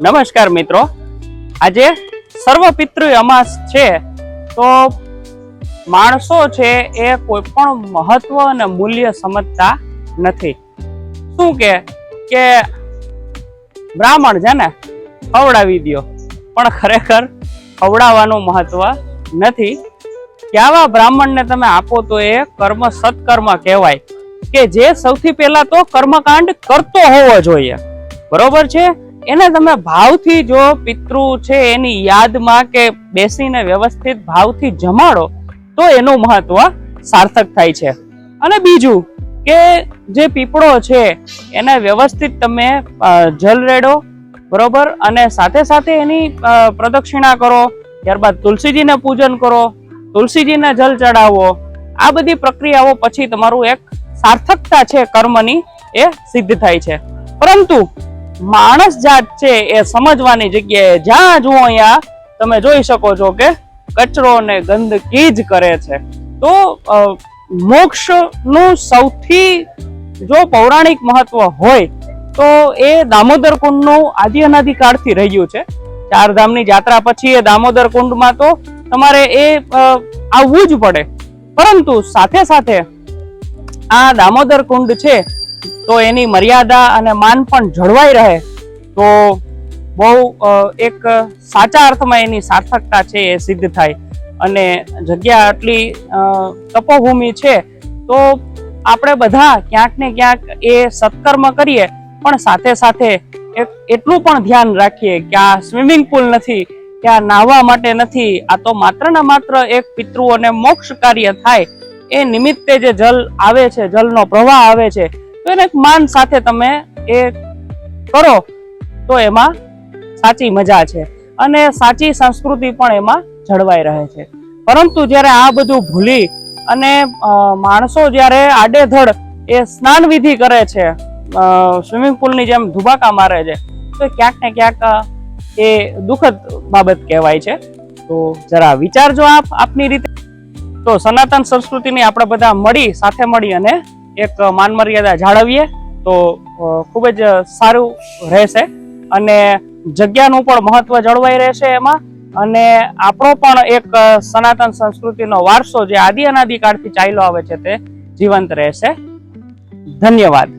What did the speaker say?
નમસ્કાર મિત્રો. આજે સર્વ પિતૃ અમાસ છે, તો માણસો છે એ કોઈ પણ મહત્વ અને મૂલ્ય સમજતા નથી. શું કે? કે બ્રાહ્મણ છે ને, ખવડાવી દ્યો. પણ ખરેખર ખવડાવવાનું મહત્વ નથી. કે આવા બ્રાહ્મણને તમે આપો તો એ કર્મ સત્કર્મ કહેવાય. કે જે સૌથી પહેલા તો કર્મકાંડ કરતો હોવો જોઈએ. બરોબર છે? એને તમે ભાવથી જો પિતૃ છે એની યાદમાં કે બેસીને વ્યવસ્થિત ભાવથી જમાડો, તો એનું મહત્વ સાર્થક થાય છે. અને બીજું કે જે પીપળો છે, એને વ્યવસ્થિત તમે જલ રેડો, બરોબર? અને સાથે સાથે એની પ્રદક્ષિણા કરો, ત્યારબાદ તુલસીજીને પૂજન કરો, તુલસીજીને જલ ચડાવો. આ બધી પ્રક્રિયાઓ પછી તમારું એક સાર્થકતા છે, કર્મની, એ સિદ્ધ થાય છે. પરંતુ માણસ જાત છે એ સમજવાની જગ્યાએ જ્યાં જુઓ અહીંયા, તમે જોઈ શકો છો કે કચરો ને ગંદકી જ કરે છે. તો મોક્ષ મોક્ષનું સૌથી જો પૌરાણિક મહત્વ હોય, તો એ દામોદર કુંડનું આદિ અનાદિકાળથી રહ્યું છે. ચાર ધામની જાત્રા પછી એ દામોદર કુંડમાં તો તમારે એ આવવું જ પડે. પરંતુ સાથે સાથે આ દામોદર કુંડ છે તો એની મર્યાદા અને માન પણ જળવાઈ રહે, તો બહુ એક સાચા અર્થમાં એની સાર્થકતા છે એ સિદ્ધ થાય. અને જગ્યા આટલી તપોભૂમિ છે, તો આપણે બધા ક્યાંક ને ક્યાંક એ સત્કર્મ કરીએ, પણ સાથે સાથે એટલું પણ ધ્યાન રાખીએ કે આ સ્વિમિંગ પુલ નથી, કે આ નાહવા માટે નથી, આ તો માત્ર ને માત્ર એક પિતૃઓને મોક્ષ કાર્ય થાય. એ નિમિત્તે જે જલ આવે છે, જલનો પ્રવાહ આવે છે તો એને માન સાથે તમે એ કરો, તો એમાં સાચી મજા છે અને સાચી સંસ્કૃતિ પણ એમાં જળવાઈ રહે છે. પરંતુ જ્યારે આ બધું ભૂલી અને માણસો જ્યારે આડેધડ એ સ્નાન વિધિ કરે છે સ્વિમિંગ પુલની જેમ ધુબાકા મારે છે, તો ક્યાંક ને ક્યાંક એ દુઃખદ બાબત કહેવાય છે. તો જરા વિચારજો આપ, આપની રીતે. તો સનાતન સંસ્કૃતિની આપણે બધા મળી, સાથે મળી અને એક માનમર્યાદા જાળવીએ તો ખૂબ જ સારું રહેશે. અને જગ્યાનું પણ મહત્વ જળવાઈ રહેશે એમાં. અને આપણો પણ એક સનાતન સંસ્કૃતિનો વારસો જે આદિ અનાદિ કાળથી ચાલ્યો આવે છે તે જીવંત રહેશે. ધન્યવાદ.